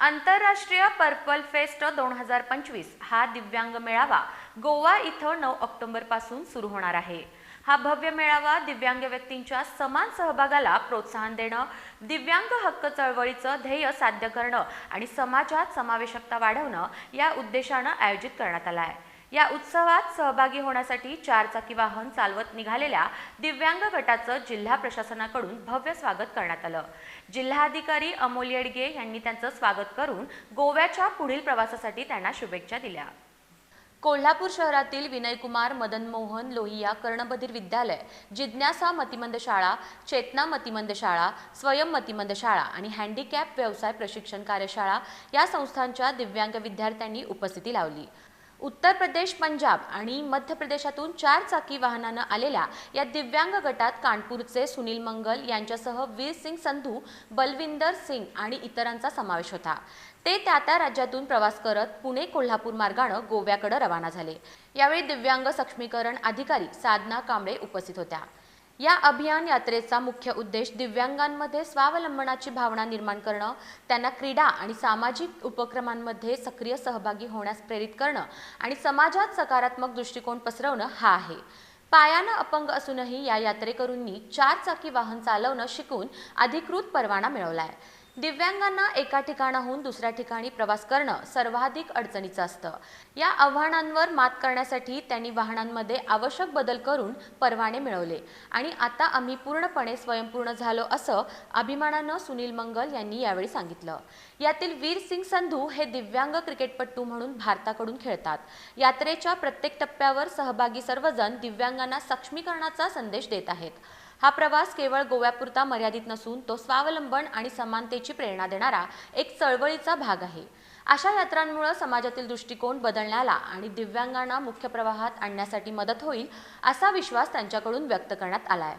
आंतरराष्ट्रीय purple fest दोन हजार पंचवीस हा दिव्यांग मेळावा गोवा इथं नऊ ऑक्टोबरपासून सुरू होणार आहे. हा भव्य मेळावा दिव्यांग व्यक्तींच्या समान सहभागाला प्रोत्साहन देणं दिव्यांग हक्क चळवळीचं ध्येय साध्य करणं आणि समाजात समावेशकता वाढवणं या उद्देशानं आयोजित करण्यात आला आहे. या उत्सवात सहभागी होण्यासाठी चारचाकी वाहन चालवत निघालेल्या दिव्यांग गटाचं जिल्हा प्रशासनाकडून भव्य स्वागत करण्यात आलं. जिल्हाधिकारी अमोल येडगे यांनी त्यांचं स्वागत करून गोव्याच्या पुढील प्रवासासाठी त्यांना शुभेच्छा दिल्या. कोल्हापूर शहरातील विनयकुमार मदन मोहन लोहिया कर्णबधीर विद्यालय जिज्ञासा मतिमंद शाळा चेतना मतिमंद शाळा स्वयं मतिमंद शाळा आणि हँडिकॅप व्यवसाय प्रशिक्षण कार्यशाळा या संस्थांच्या दिव्यांग विद्यार्थ्यांनी उपस्थिती लावली. उत्तर प्रदेश पंजाब आणि मध्य प्रदेशातून चार चाकी वाहनानं आलेल्या या दिव्यांग गटात कानपूरचे सुनील मंगल यांच्यासह वीर सिंग संधू बलविंदर सिंग आणि इतरांचा समावेश होता. ते त्या त्या राज्यातून प्रवास करत पुणे कोल्हापूर मार्गानं गोव्याकडे रवाना झाले. यावेळी दिव्यांग सक्षमीकरण अधिकारी साधना कांबळे उपस्थित होत्या. या अभियान यात्रेचा मुख्य उद्देश दिव्यांगांमध्ये स्वावलंबनाची भावना निर्माण करणं त्यांना क्रीडा आणि सामाजिक उपक्रमांमध्ये सक्रिय सहभागी होण्यास प्रेरित करणं आणि समाजात सकारात्मक दृष्टिकोन पसरवणं हा आहे. पायानं अपंग असूनही या यात्रेकरूंनी चार चाकी वाहन चालवणं शिकून अधिकृत परवाना मिळवलाय. दिव्यांगांना एका ठिकाणाहून दुसऱ्या ठिकाणी प्रवास करणं सर्वाधिक अडचणीचं असतं. या आव्हानांवर मात करण्यासाठी त्यांनी वाहनांमध्ये आवश्यक बदल करून परवाने मिळवले. आणि आता आम्ही पूर्णपणे स्वयंपूर्ण झालो असं अभिमानानं सुनील मंगल यांनी यावेळी सांगितलं. यातील वीर सिंग संधू हे दिव्यांग क्रिकेटपटू म्हणून भारताकडून खेळतात. यात्रेच्या प्रत्येक टप्प्यावर सहभागी सर्वजण दिव्यांगांना सक्षमीकरणाचा संदेश देत आहेत. हा प्रवास केवळ गोव्यापुरता मर्यादित नसून तो स्वावलंबन आणि समानतेची प्रेरणा देणारा एक चळवळीचा भाग आहे. अशा यात्रांमुळे समाजातील दृष्टिकोन बदलण्याला आणि दिव्यांगांना मुख्य प्रवाहात आणण्यासाठी मदत होईल असा विश्वास त्यांच्याकडून व्यक्त करण्यात आला आहे